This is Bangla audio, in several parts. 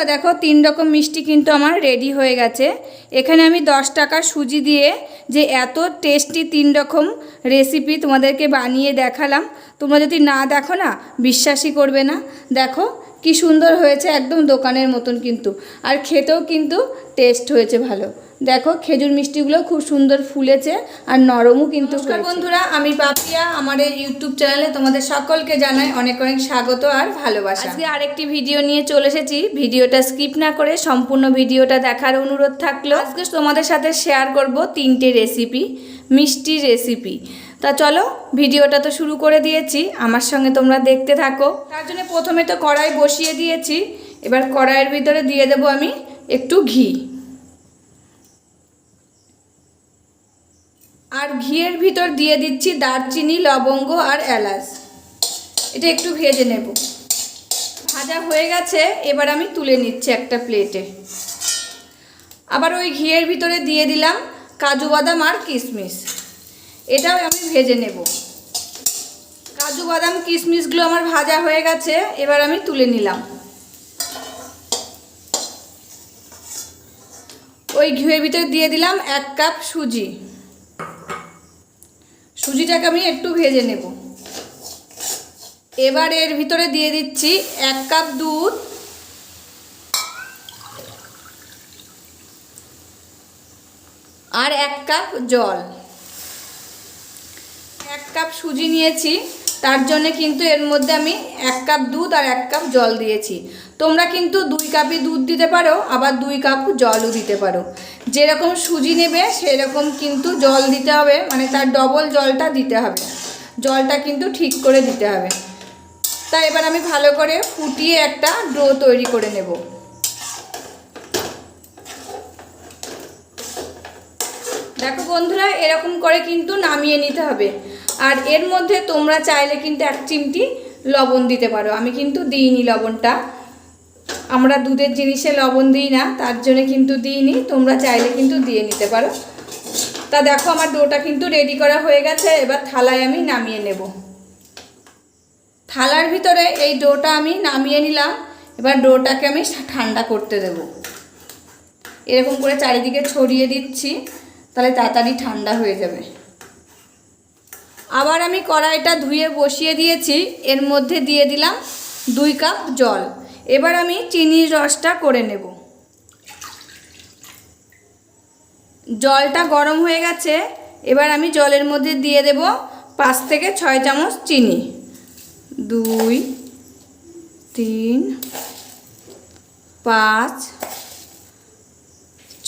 বন্ধুরা, দেখো তিন রকম মিষ্টি কিন্তু আমার রেডি হয়ে গেছে। এখানে আমি দশ টাকা সুজি দিয়ে যে এত টেস্টি তিন রকম রেসিপি তোমাদেরকে বানিয়ে দেখালাম, তোমরা যদি না দেখো না, বিশ্বাসই করবে না। দেখো কি সুন্দর হয়েছে একদম দোকানের মতন কিন্তু, আর খেতেও কিন্তু টেস্ট হয়েছে ভালো। দেখো খেজুর মিষ্টিগুলো খুব সুন্দর ফুলেছে আর নরমও কিন্তু। বন্ধুরা আমি পাপিয়া আমার এই ইউটিউব চ্যানেলে তোমাদের সকলকে জানাই অনেক অনেক স্বাগত আর ভালোবাসা। আজকে আরেকটি ভিডিও নিয়ে চলে এসেছি। ভিডিওটা স্কিপ না করে সম্পূর্ণ ভিডিওটা দেখার অনুরোধ থাকল। আজকে তোমাদের সাথে শেয়ার করব তিনটে রেসিপি মিষ্টি রেসিপি তা চলো ভিডিওটা তো শুরু করে দিয়েছি। আমার সঙ্গে তোমরা দেখতে থাকো। তার জন্য প্রথমে তো কড়াই বসিয়ে দিয়েছি। এবার কড়াইয়ের ভিতরে দিয়ে দেবো আমি একটু ঘি। আর ঘিয়ের ভিতর দিয়ে দিচ্ছি দারচিনি, লবঙ্গ আর এলাচ। এটা একটু ভেজে নেব। ভাজা হয়ে গেছে, এবার আমি তুলে নিচ্ছি একটা প্লেটে। আবার ওই ঘিয়ের ভিতরে দিয়ে দিলাম কাজু বাদাম আর কিশমিশ। এটাও আমি ভেজে নেব। কাজু বাদাম, কিশমিশগুলো আমার ভাজা হয়ে গেছে, এবার আমি তুলে নিলাম। ওই ঘিয়ের ভিতরে দিয়ে দিলাম এক কাপ সুজি। সুজিটাকে আমি একটু ভেজে নেব। এবার এর ভিতরে দিয়ে দিচ্ছি এক কাপ দুধ। আর এক কাপ জল। এক কাপ সুজি নিয়েছি। তার জন্য কিন্তু এর মধ্যে আমি এক কাপ দুধ আর এক কাপ জল দিয়েছি। তোমরা কিন্তু দুই কাপই দুধ দিতে পারো, আবার দুই কাপ জলও দিতে পারো। যেরকম সুজি নেবে, সেরকম কিন্তু জল দিতে হবে মানে তার ডবল জলটা দিতে হবে। জলটা কিন্তু ঠিক করে দিতে হবে। তা এবার আমি ভালো করে ফুটিয়ে একটা ডো তৈরি করে নেব। দেখো বন্ধুরা, এরকম করে কিন্তু নামিয়ে নিতে হবে। আর এর মধ্যে তোমরা চাইলে কিন্তু এক চিমটি লবণ দিতে পারো। আমি কিন্তু দিইনি লবণটা। আমরা দুধের জিনিসে লবণ দিই না, তার জন্য কিন্তু দিইনি। তোমরা চাইলে কিন্তু দিয়ে নিতে পারো। তা দেখো, আমার ডোটা কিন্তু রেডি করা হয়ে গেছে। এবার থালায় আমি নামিয়ে নেব। থালার ভিতরে এই ডোটা আমি নামিয়ে নিলাম। এবার ডোটাকে আমি ঠান্ডা করতে দেব। এরকম করে চারিদিকে ছড়িয়ে দিচ্ছি। তাহলে তাড়াতাড়ি ঠান্ডা হয়ে যাবে। আবার আমি কড়াইটা ধুয়ে বসিয়ে দিয়েছি, এর মধ্যে দিয়ে দিলাম দুই কাপ জল। এবার আমি চিনির রসটা করে নেব। জলটা গরম হয়ে গেছে, এবার আমি জলের মধ্যে দিয়ে দেব পাঁচ থেকে ছয় চামচ চিনি। দুই, তিন, পাঁচ,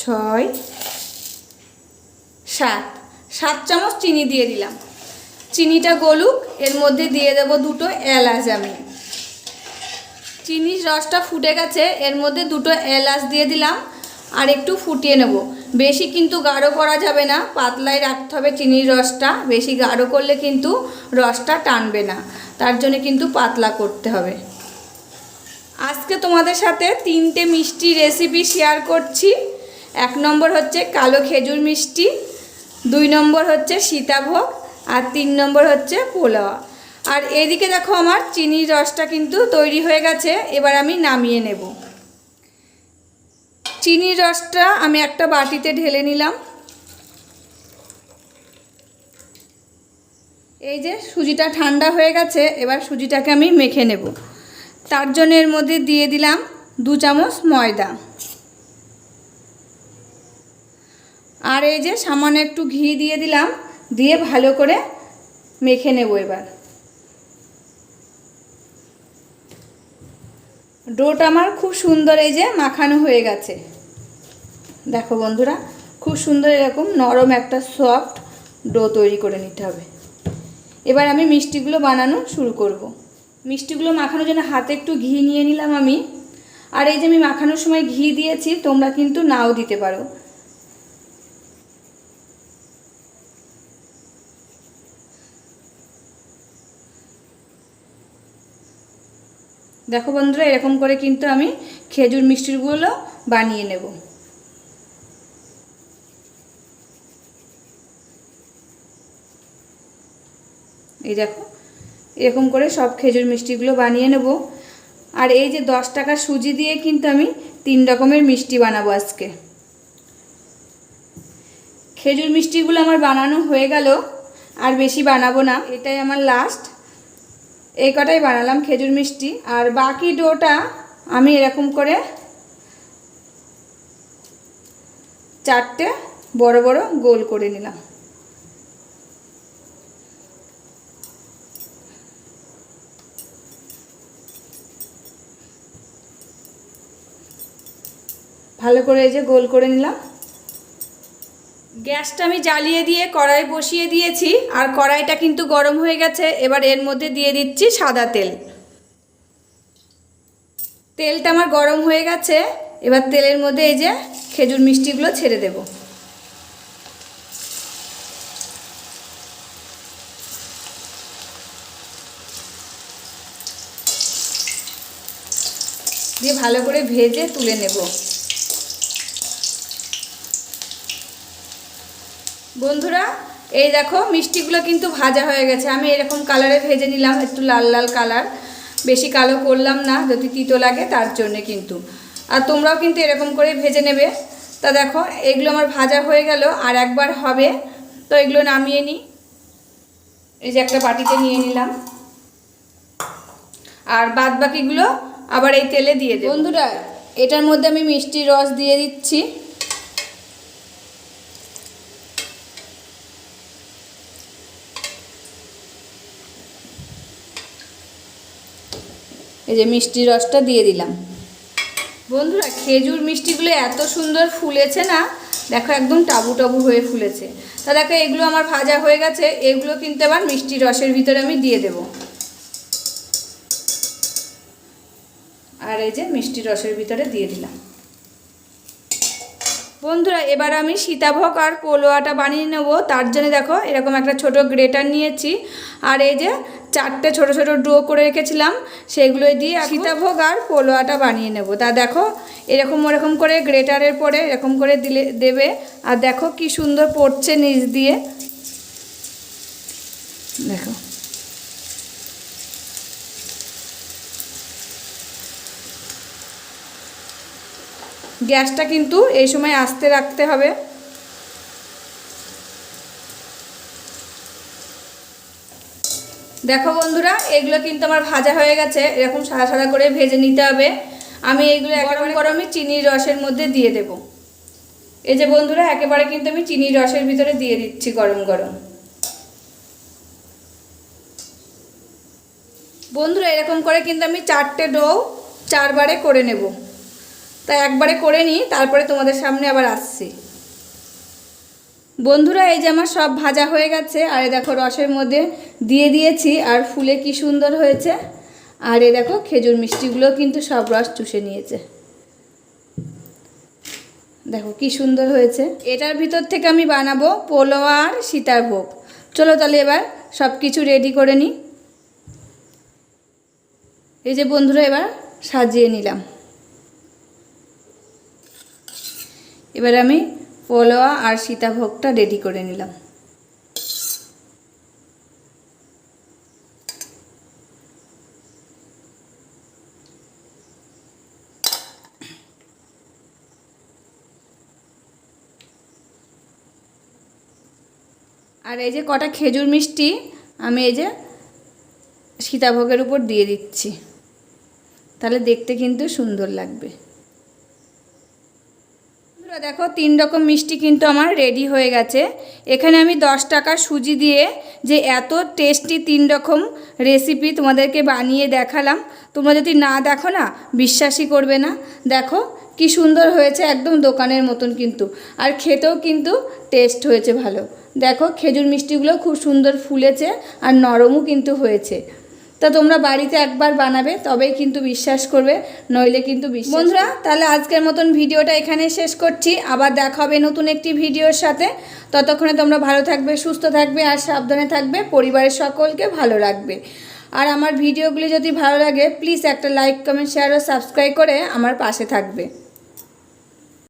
ছয়, সাত। সাত চামচ চিনি দিয়ে দিলাম। চিনিটা গলুক, এর মধ্যে দিয়ে দেব দুটো এলাচ আমি। চিনির রসটা ফুটে গেছে, এর মধ্যে দুটো এলাচ দিয়ে দিলাম, আর একটু ফুটিয়ে নেব। বেশি কিন্তু গাঢ় করা যাবে না পাতলাই রাখতে হবে চিনির রসটা, বেশি গাঢ় করলে কিন্তু রসটা টানবে না, তার জন্য কিন্তু পাতলা করতে হবে। আজকে তোমাদের সাথে তিনটে মিষ্টি রেসিপি শেয়ার করছি। এক নম্বর হচ্ছে কালো খেজুর মিষ্টি, দুই নম্বর হচ্ছে সীতাভোগ আর তিন নম্বর হচ্ছে পোলাওয়া। আর এদিকে দেখো আমার চিনির রসটা কিন্তু তৈরি হয়ে গেছে, এবার আমি নামিয়ে নেব। চিনির রসটা আমি একটা বাটিতে ঢেলে নিলাম। এই যে সুজিটা ঠান্ডা হয়ে গেছে, এবার সুজিটাকে আমি মেখে নেব। তার জন্য এর মধ্যে দিয়ে দিলাম দু চামচ ময়দা। আর এই যে সামান্য একটু ঘি দিয়ে দিলাম। দিয়ে ভালো করে মেখে নেব এবার। ডোটা আমার খুব সুন্দর এই যে মাখানো হয়ে গেছে। দেখো বন্ধুরা, খুব সুন্দর এরকম নরম একটা সফট ডো তৈরি করে নিতে হবে। এবার আমি মিষ্টিগুলো বানানো শুরু করব। মিষ্টিগুলো মাখানোর জন্য হাতে একটু ঘি নিয়ে নিলাম আমি। আর এই যে আমি মাখানোর সময় ঘি দিয়েছি, তোমরা কিন্তু নাও দিতে পারো। দেখো বন্ধুরা, এরকম করে কিন্তু আমি খেজুর মিষ্টিগুলো বানিয়ে নেব। এই দেখো, এরকম করে সব খেজুর মিষ্টিগুলো বানিয়ে নেব। আর এই যে দশ টাকার সুজি দিয়ে কিন্তু আমি তিন রকমের মিষ্টি বানাবো আজকে। খেজুর মিষ্টিগুলো আমার বানানো হয়ে গেল, আর বেশি বানাবো না, এটাই আমার লাস্ট এই কটাই বানালাম খেজুর মিষ্টি আর বাকি ডোটা আমি এরকম করে চারটে বড় বড় গোল করে নিলাম। ভালো করে এই যে গোল করে নিলাম। গ্যাসটা আমি জ্বালিয়ে দিয়ে, কড়াই বসিয়ে দিয়েছি। আর কড়াইটা কিন্তু গরম হয়ে গেছে। এবার এর মধ্যে দিয়ে দিচ্ছি সাদা তেল। তেলটা আমার গরম হয়ে গেছে। এবার তেলের মধ্যে এই যে খেজুর মিষ্টিগুলো ছেড়ে দেব। দিয়ে ভালো করে ভেজে তুলে নেব। বন্ধুরা, এই দেখো, মিষ্টিগুলো কিন্তু ভাজা হয়ে গেছে। আমি এরকম কালারে ভেজে নিলাম, একটু লাল লাল কালার। বেশি কালো করলাম না, যদি তিতো লাগে তার জন্যে কিন্তু। আর তোমরাও কিন্তু এরকম করে ভেজে নেবে। তা দেখো, এগুলো আমার ভাজা হয়ে গেল, আর একবার হবে। তো এগুলো নামিয়ে নিই। এই যে একটা বাটিতে নিয়ে নিলাম। আর বাদ বাকিগুলো আবার এই তেলে দিয়ে দেব। বন্ধুরা, এটার মধ্যে আমি মিষ্টির রস দিয়ে দিচ্ছি। এই যে মিষ্টির রসটা দিয়ে দিলাম। বন্ধুরা, খেজুর মিষ্টিগুলো এত সুন্দর ফুলেছে না? দেখো একদম টাবু টাবু হয়ে ফুলেছে। তা দেখো, এগুলো আমার ভাজা হয়ে গেছে, এগুলো কিন্তু আবার মিষ্টি রসের ভিতরে আমি দিয়ে দেব। আর এই যে মিষ্টি রসের ভিতরে দিয়ে দিলাম। বন্ধুরা, এবার আমি সীতাভোগ আর পোলোয়াটা বানিয়ে নেব। তার জন্য দেখো, এরকম একটা ছোট গ্রেটার নিয়েছি। আর এই যে চারটে ছোট ছোট ডো করে রেখেছিলাম সেগুলোই দিয়ে সীতাভোগ আর পোলোয়াটা বানিয়ে নেব। তা দেখো এরকম ওরকম করে গ্রেটারের পরে এরকম করে দিলে দেবে। আর দেখো কি সুন্দর পড়ছে নিচ দিয়ে। দেখো। গ্যাসটা কিন্তু এই সময় আস্তে রাখতে হবে। দেখো বন্ধুরা এগুলো কিন্তু আমার ভাজা হয়ে গেছে। এরকম সাদা সাদা করে ভেজে নিতে হবে। আমি এইগুলো গরম গরমই চিনির রসের মধ্যে দিয়ে দেব। এই যে বন্ধুরা একেবারে কিন্তু আমি চিনির রসের ভিতরে দিয়ে দিচ্ছি গরম গরম। বন্ধুরা এরকম করে কিন্তু আমি চারটে ডো চারবারে করে নেব। তাই একবারে করে নিই তারপরে তোমাদের সামনে আবার আসছি। বন্ধুরা, এই যে আমার সব ভাজা হয়ে গেছে, আর দেখো রসের মধ্যে দিয়ে দিয়েছি, আর ফুলে কি সুন্দর হয়েছে। আর এ দেখো খেজুর মিষ্টিগুলো কিন্তু সব রস চুষে নিয়েছে। দেখো কি সুন্দর হয়েছে। এটার ভিতর থেকে আমি বানাবো পোলোয়া আর সীতার ভোগ। চলো তাহলে এবার সব কিছু রেডি করে নিই। এই যে বন্ধুরা, এবার সাজিয়ে নিলাম। এবার আমি পোলোয়া আর সীতাভোগটা রেডি করে নিলাম। আর এই যে কটা খেজুর মিষ্টি আমি এই যে সীতাভোগের উপর দিয়ে দিচ্ছি। তাহলে দেখতে কিন্তু সুন্দর লাগবে। বন্ধুরা, দেখো তিন রকম মিষ্টি কিন্তু আমার রেডি হয়ে গেছে। এখানে আমি দশ টাকার সুজি দিয়ে যে এত টেস্টি তিন রকম রেসিপি তোমাদেরকে বানিয়ে দেখালাম। তোমরা যদি না দেখো না, বিশ্বাসই করবে না। দেখো কি সুন্দর হয়েছে একদম দোকানের মতন কিন্তু। আর খেতেও কিন্তু টেস্ট হয়েছে ভালো। দেখো খেজুর মিষ্টিগুলো খুব সুন্দর ফুলেছে আর নরমও কিন্তু হয়েছে। তা তোমরা বাড়িতে একবার বানাবে, তবেই কিন্তু বিশ্বাস করবে, নইলে কিন্তু বিশ্বাস বন্ধুরা, তাহলে আজকের মতন ভিডিওটা এখানে শেষ করছি। আবার দেখা হবে নতুন একটি ভিডিওর সাথে। ততক্ষণে তোমরা ভালো থাকবে, সুস্থ থাকবে আর সাবধানে থাকবে। পরিবারের সকলকে ভালো রাখবে। আর আমার ভিডিওগুলি যদি ভালো লাগে প্লিজ একটা লাইক কমেন্ট শেয়ার ও সাবস্ক্রাইব করে আমার পাশে থাকবে।